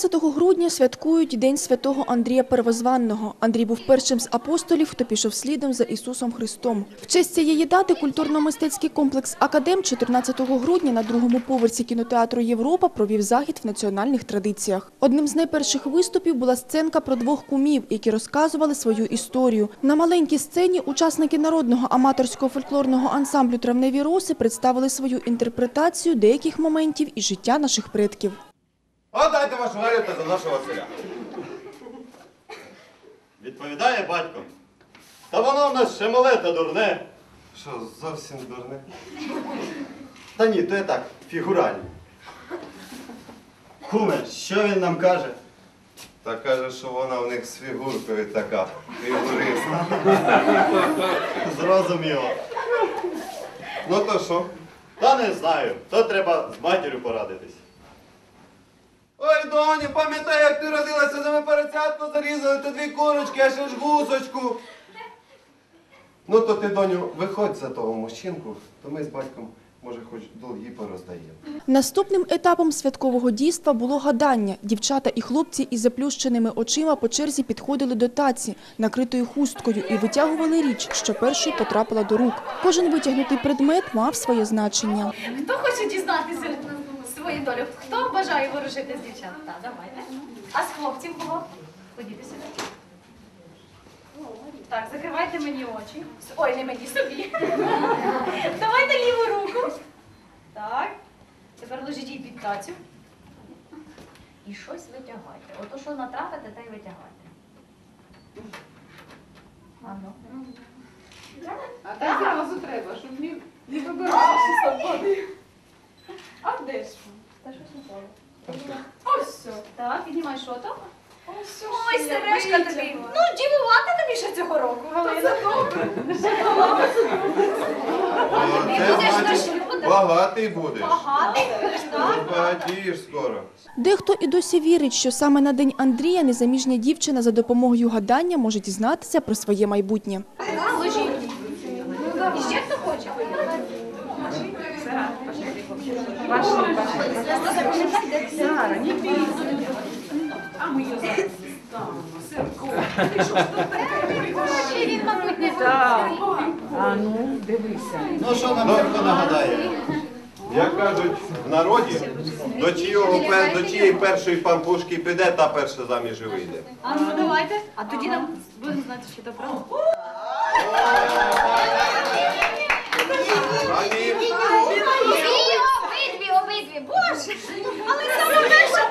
14 грудня святкують День святого Андрія Первозванного. Андрій був першим з апостолів, хто пішов слідом за Ісусом Христом. В честь цієї дати культурно-мистецький комплекс Академ 14 грудня на другому поверсі кінотеатру Європа провів захід в національних традиціях. Одним з найперших виступів була сценка про двох кумів, які розказували свою історію. На маленькій сцені учасники народного аматорського фольклорного ансамблю Травневі роси представили свою інтерпретацію деяких моментів із життя наших предків. Отдайте вашу Галю за нашого Василя. Відповідає батько. Та воно в нас ще мале та дурне. Що, зовсім дурне? Та ні, то я так, фігурально. Куме, що він нам каже? Та каже, що вона в них з фігуркою така, фігуриста. Зрозуміло. Ну то що? Та не знаю, то треба з матір'ю порадитись. Ой, доню, пам'ятай, як ти родилася, за ми перецятку зарізали, то дві курочки, а ще ж гусочку. Ну то ти, доню, виходь за того мужчинку, то ми з батьком, може, хоч долги пороздаємо. Наступним етапом святкового дійства було гадання. Дівчата і хлопці із заплющеними очима по черзі підходили до таці, накритою хусткою, і витягували річ, що першою потрапила до рук. Кожен витягнутий предмет мав своє значення. Хто хоче дізнатися свою долю? Хто бажає ворожити з дівчат? Так, давайте. А з хлопців кого? Ходіть сюди. Так, закривайте мені очі. Ой, не мені собі. Давайте ліву руку. Так. Тепер ложіть її під тацю. І щось витягайте. Ото що натрапите, та й витягайте. Ано. А так зразу треба, щоб не, не вибирався свободи. А де ж? Щось. Ось все. Так, піднімай що там. Ось. Ой, сережка тобі. Ну, дівувати тобі ще цього року, Галина. Ти будеш до шлюбу. багатий будеш. Багатий будеш, так? Розбагатієш скоро. Дехто і досі вірить, що саме на день Андрія незаміжня дівчина за допомогою гадання може дізнатися про своє майбутнє. І ще хто хоче? Ще він, мабуть, не А ну, дивися. Ну що нам батько нагадає? Як кажуть в народі, до, пер- до чиєї першої пампушки піде, та перша заміж і вийде. А ну давайте. А тоді нам будемо знати, що це правда. Обидві. Але саме перша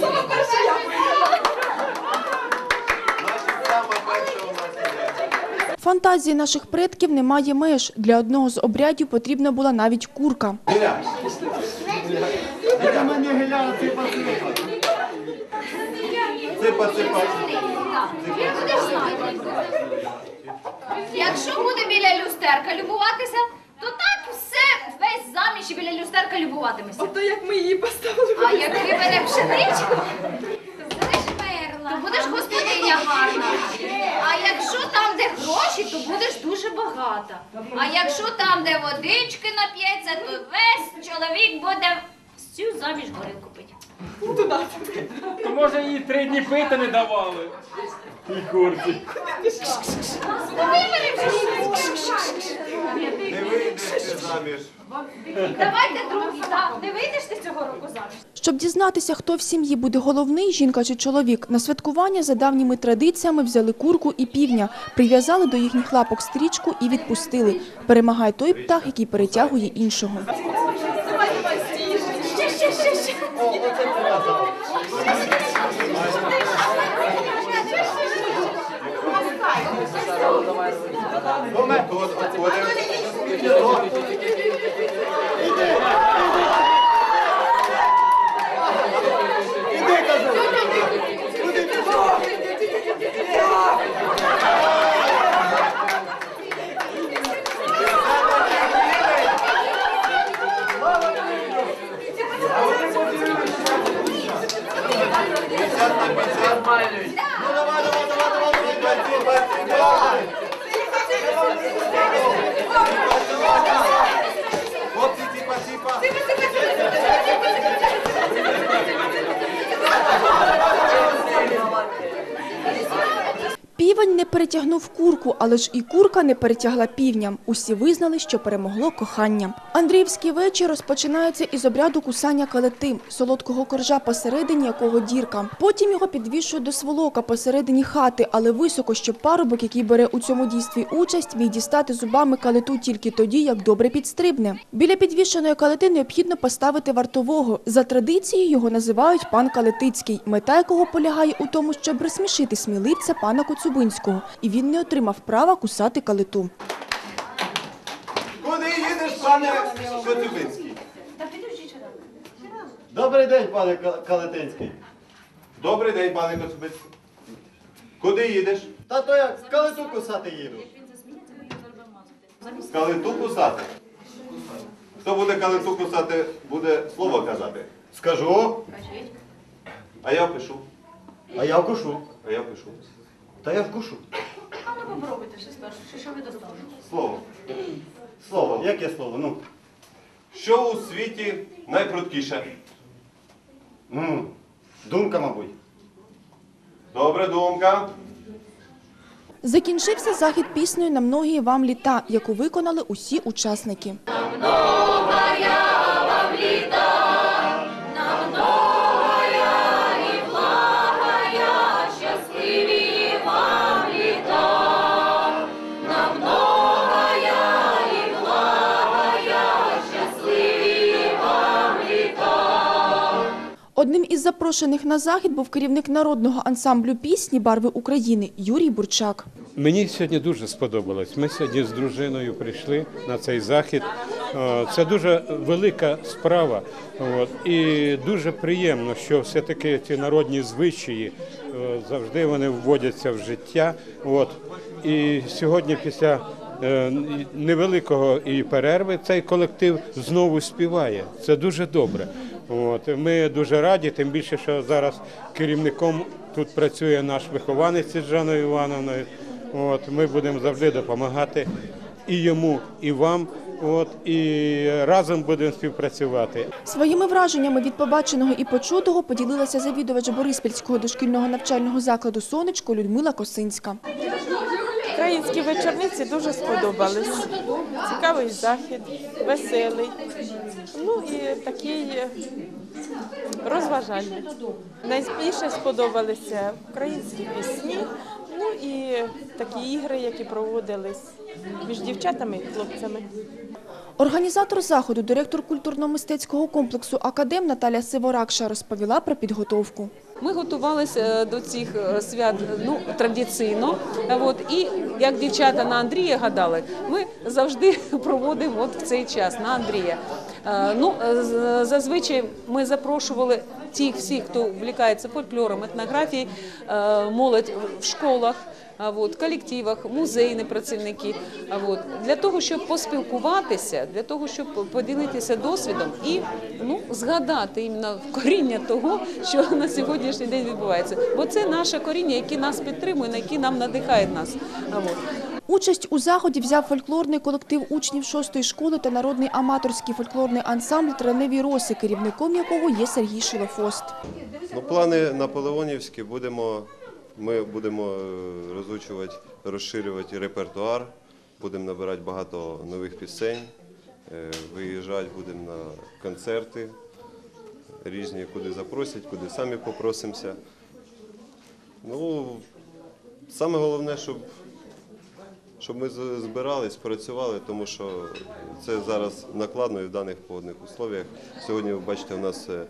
Саме перша я. Фантазії наших предків немає меж. Для одного з обрядів потрібна була навіть курка. Якщо буде біля люстерка любуватися, то так все весь заміж і біля люстерка любуватиметься. Ото як ми її поставили. А як вибере пшеничку, то будеш мерла, то будеш господиня гарна. А якщо там, де гроші, то будеш дуже багата. А якщо там, де водички нап'ється, то весь чоловік буде всю заміж горілку пити. То може їй три дні пити не давали. Тій курці. Вибери вже. Не вийдеш заміж. Давайте другий, так. Не вийдеш ти цього року заміж? Щоб дізнатися, хто в сім'ї буде головний, жінка чи чоловік, на святкування за давніми традиціями взяли курку і півня, прив'язали до їхніх лапок стрічку і відпустили. Перемагає той птах, який перетягує іншого. Ще, ще, ще, ще. Тут обходимо. Ну давай, давай, давай, давай, ципа, ципа, ципа. Хлопці, Півень не перетягнув курку, але ж і курка не перетягла півня. Усі визнали, що перемогло кохання. Андріївський вечір розпочинається із обряду кусання калити, солодкого коржа посередині якого дірка. Потім його підвішують до сволока посередині хати, але високо, щоб парубок, який бере у цьому дійстві участь, міг дістати зубами калиту тільки тоді, як добре підстрибне. Біля підвішеної калити необхідно поставити вартового. За традицією його називають пан Калитицький, мета якого полягає у тому, щоб розсмішити сміливця пана Коцюбинського, і він не отримав права кусати калиту. Куди їдеш, пане Коцюбинський? Добрий день, пане Ка- Калетинський. Добрий день, пане Коцюбинський. Куди їдеш? Та то як калиту кусати їду. Калиту кусати. Хто буде калиту кусати, буде слово казати. Скажу, А я пишу. а я вкушу. А я пишу. Та я вкушу. Слово. Слово. Яке слово? Ну. Що у світі найпрудкіше? М, Думка, мабуть. Добра думка. Закінчився захід піснею на многії вам літа, яку виконали усі учасники. Запрошених на захід був керівник народного ансамблю пісні Барви України Юрій Бурчак. Мені сьогодні дуже сподобалось. Ми сьогодні з дружиною прийшли на цей захід. Е, Це дуже велика справа. І дуже приємно, що все-таки ці народні звичаї е, завжди вони вводяться в життя. От. І сьогодні після е, невеликого і перерви цей колектив знову співає. Це дуже добре. От. Ми дуже раді, тим більше, що зараз керівником тут працює наш вихованець із Жаною Івановною. От, ми будемо завжди допомагати і йому, і вам. От, і разом будемо співпрацювати. Своїми враженнями від побаченого і почутого поділилася завідувач Бориспільського дошкільного навчального закладу «Сонечко» Людмила Косинська. Українські вечорниці дуже сподобались. Цікавий захід, веселий. Ну і такий е, розважальний. Найбільше сподобалися українські пісні, ну і такі ігри, які проводились між дівчатами і хлопцями. Організатор заходу, директор культурно-мистецького комплексу «Академ» Наталя Сиворакша розповіла про підготовку. Ми готувалися до цих е, свят ну, традиційно. Е, От, і як дівчата на Андрія гадали, ми завжди проводимо от в цей час на Андрія. Е, Ну, е, зазвичай ми запрошували тих всіх, хто влікається фольклором, етнографією, е, молодь в школах. колективах, музейні працівники. Для того, щоб поспілкуватися, для того, щоб поділитися досвідом і ну, згадати коріння того, що на сьогоднішній день відбувається. Бо це наше коріння, яке нас підтримує, на яке нам надихає нас. А. Участь у заході взяв фольклорний колектив учнів шостої школи та народний аматорський фольклорний ансамбль «Треневі роси», керівником якого є Сергій Шилофост. Ну, плани наполеонівські будемо. Ми будемо е, розучувати, розширювати репертуар, будемо набирати багато нових пісень, е, виїжджати будемо на концерти різні, куди запросять, куди самі попросимося. Ну, саме головне, щоб, щоб ми збирались, працювали, тому що це зараз накладно і в даних погодних условіях. Сьогодні, ви бачите, у нас е, е,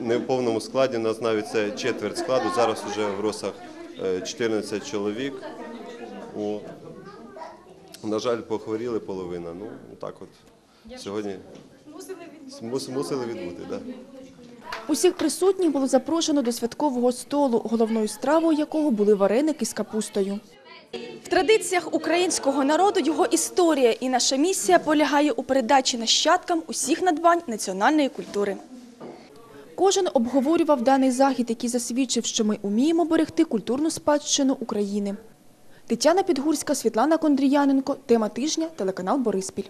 не в повному складі, у нас навіть це четверть складу, зараз вже в росах е, 14 чоловік. О. На жаль, похворіли половина. Ну, так от. Сьогодні мус- мусили відбути. Да. Усіх присутніх було запрошено до святкового столу, головною стравою якого були вареники з капустою. В традиціях українського народу його історія і наша місія полягає у передачі нащадкам усіх надбань національної культури. Кожен обговорював даний захід, який засвідчив, що ми уміємо берегти культурну спадщину України. Тетяна Підгурська, Світлана Кондріяненко. Тема тижня. Телеканал Бориспіль.